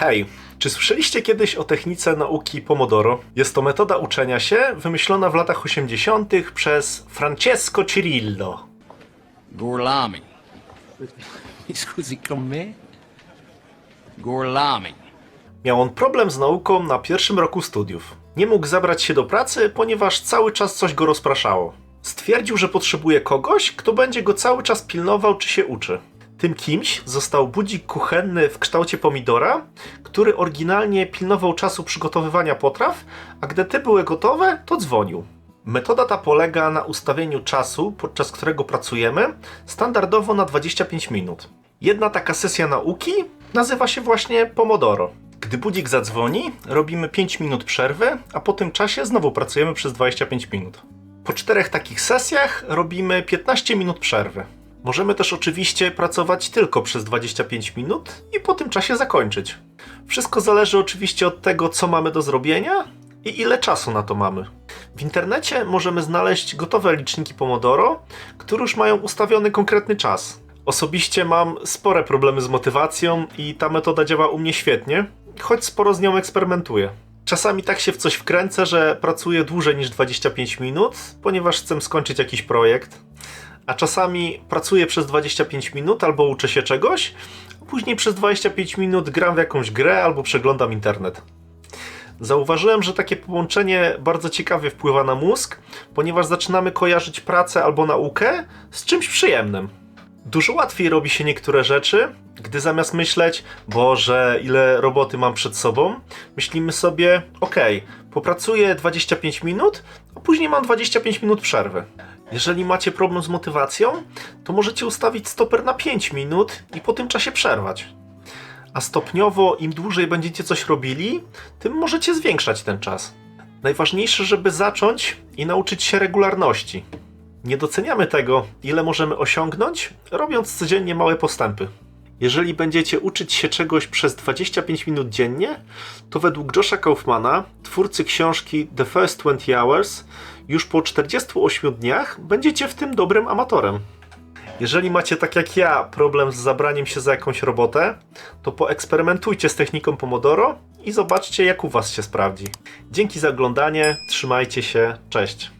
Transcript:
Hej, czy słyszeliście kiedyś o technice nauki Pomodoro? Jest to metoda uczenia się wymyślona w latach 80. przez Francesco Cirillo. Gorlami. Scusi con me? Gorlami. Miał on problem z nauką na pierwszym roku studiów. Nie mógł zabrać się do pracy, ponieważ cały czas coś go rozpraszało. Stwierdził, że potrzebuje kogoś, kto będzie go cały czas pilnował, czy się uczy. Tym kimś został budzik kuchenny w kształcie pomidora, który oryginalnie pilnował czasu przygotowywania potraw, a gdy te były gotowe, to dzwonił. Metoda ta polega na ustawieniu czasu, podczas którego pracujemy, standardowo na 25 minut. Jedna taka sesja nauki nazywa się właśnie Pomodoro. Gdy budzik zadzwoni, robimy 5 minut przerwy, a po tym czasie znowu pracujemy przez 25 minut. Po czterech takich sesjach robimy 15 minut przerwy. Możemy też oczywiście pracować tylko przez 25 minut i po tym czasie zakończyć. Wszystko zależy oczywiście od tego, co mamy do zrobienia i ile czasu na to mamy. W internecie możemy znaleźć gotowe liczniki Pomodoro, które już mają ustawiony konkretny czas. Osobiście mam spore problemy z motywacją i ta metoda działa u mnie świetnie, choć sporo z nią eksperymentuję. Czasami tak się w coś wkręcę, że pracuję dłużej niż 25 minut, ponieważ chcę skończyć jakiś projekt. A czasami pracuję przez 25 minut albo uczę się czegoś, a później przez 25 minut gram w jakąś grę albo przeglądam internet. Zauważyłem, że takie połączenie bardzo ciekawie wpływa na mózg, ponieważ zaczynamy kojarzyć pracę albo naukę z czymś przyjemnym. Dużo łatwiej robi się niektóre rzeczy, gdy zamiast myśleć, Boże, ile roboty mam przed sobą, myślimy sobie, okej, popracuję 25 minut, a później mam 25 minut przerwy. Jeżeli macie problem z motywacją, to możecie ustawić stoper na 5 minut i po tym czasie przerwać. A stopniowo, im dłużej będziecie coś robili, tym możecie zwiększać ten czas. Najważniejsze, żeby zacząć i nauczyć się regularności. Nie doceniamy tego, ile możemy osiągnąć, robiąc codziennie małe postępy. Jeżeli będziecie uczyć się czegoś przez 25 minut dziennie, to według Josha Kaufmana, twórcy książki The First 20 Hours, już po 48 dniach będziecie w tym dobrym amatorem. Jeżeli macie tak jak ja problem z zabraniem się za jakąś robotę, to poeksperymentujcie z techniką Pomodoro i zobaczcie jak u was się sprawdzi. Dzięki za oglądanie, trzymajcie się, cześć.